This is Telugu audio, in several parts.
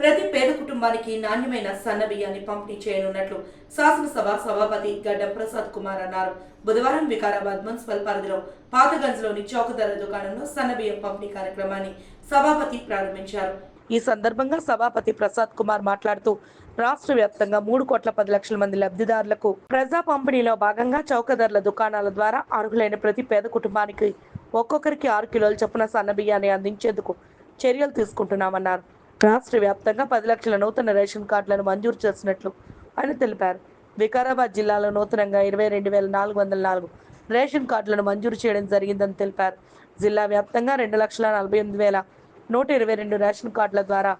ప్రతి పేద కుటుంబానికి నాణ్యమైన సన్న బియ్యాన్ని పంపిణీ చేయనున్నట్లు శాసనసభ సభాపతి గడ్డం ప్రసాద్ కుమార్ అన్నారు. బుధవారం వికారాబాద్ మున్సిపల్ పరిధిలో పాతగంజ్లోని చౌకధర దుకాణంలో సన్న బియ్యం పంపిణీ కార్యక్రమాన్ని సభాపతి ప్రారంభించారు. ఈ సందర్భంగా సభాపతి ప్రసాద్ కుమార్ మాట్లాడుతూ రాష్ట్ర వ్యాప్తంగా మూడు కోట్ల పది లక్షల మంది లబ్ధిదారులకు ప్రజా పంపిణీలో భాగంగా చౌకధరల దుకాణాల ద్వారా అర్హులైన ప్రతి పేద కుటుంబానికి ఒక్కొక్కరికి ఆరు కిలోల చొప్పున సన్న బియ్యాన్ని అందించేందుకు చర్యలు తీసుకుంటున్నామన్నారు. రాష్ట్ర వ్యాప్తంగా పది లక్షల నూతన రేషన్ కార్డులను మంజూరు చేసినట్లు ఆయన తెలిపారు. వికారాబాద్ జిల్లాలో నూతనంగా ఇరవై రెండు వేల నాలుగు వందల నాలుగు రేషన్ కార్డులను మంజూరు చేయడం జరిగిందని తెలిపారు. జిల్లా వ్యాప్తంగా రెండు లక్షల నలభై ఎనిమిది వేల నూట ఇరవై రెండు రేషన్ కార్డుల ద్వారా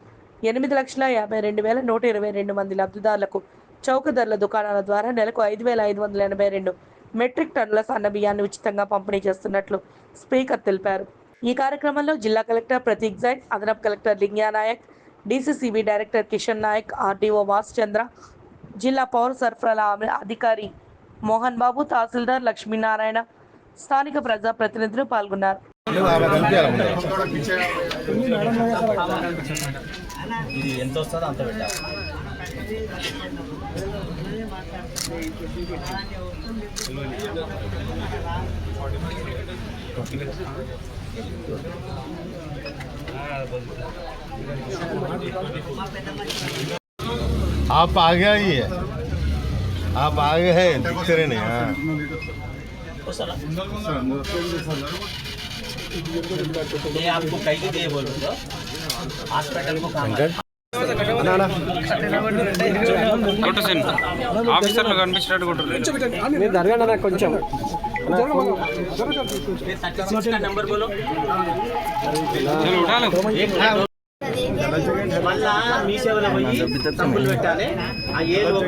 ఎనిమిది లక్షల యాభై రెండు వేల నూట ఇరవై రెండు మంది లబ్ధిదారులకు చౌక ధరల దుకాణాల ద్వారా నెలకు ఐదు వేల ఐదు వందల ఎనభై రెండు మెట్రిక్ టన్నుల సన్న బియ్యాన్ని ఉచితంగా పంపిణీ చేస్తున్నట్లు స్పీకర్ తెలిపారు. ఈ కార్యక్రమంలో జిల్లా కలెక్టర్ ప్రతీక్ జైన్ అదనపు collector Lingya Naik DCCB director Kishan Naik RDO Vas Chandra జిల్లా పౌర సరఫరాల అధికారి మోహన్ బాబు తహసీల్దార్ లక్ష్మీనారాయణ స్థానిక ప్రజాప్రతినిధులు పాల్గొన్నారు. ఇది ఎంత వస్తుందో అంత పెట్టాలి आप आ गया ही है आप आगे हैं दिखते रहे नहीं हाँ ये आपको कहीं भी दिए बोलो तो हॉस्पिटल को काम है। కొట్టేసాను ఆఫీసర్లు కనిపించినట్టు కొట్టలేదు మీరు జరగండి అన్న కొంచెం ये 36 का नंबर बोलो చలో ఉడాలి మళ్ళా మీ సేవలో పోయి తప్పులు పెట్టాలి ఆ ఏదో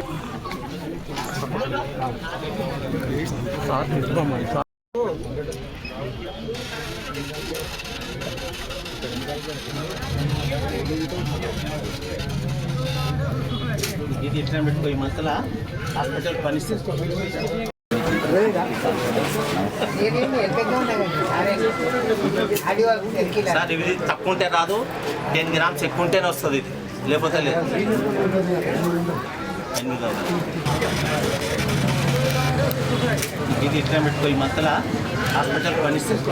ఇది ఇట్లా పెట్టుకో ఈ మసలా హాస్పిటల్ పనిస్తుంది సార్ ఇది తక్కువ ఉంటే రాదు టెన్ గ్రామ్స్ ఎక్కువ ఉంటేనే వస్తుంది ఇది లేకపోతే లేదు. ఇది ఇట్లా పెట్టుకో ఈ మసలా హాస్పిటల్ పనిస్తుంది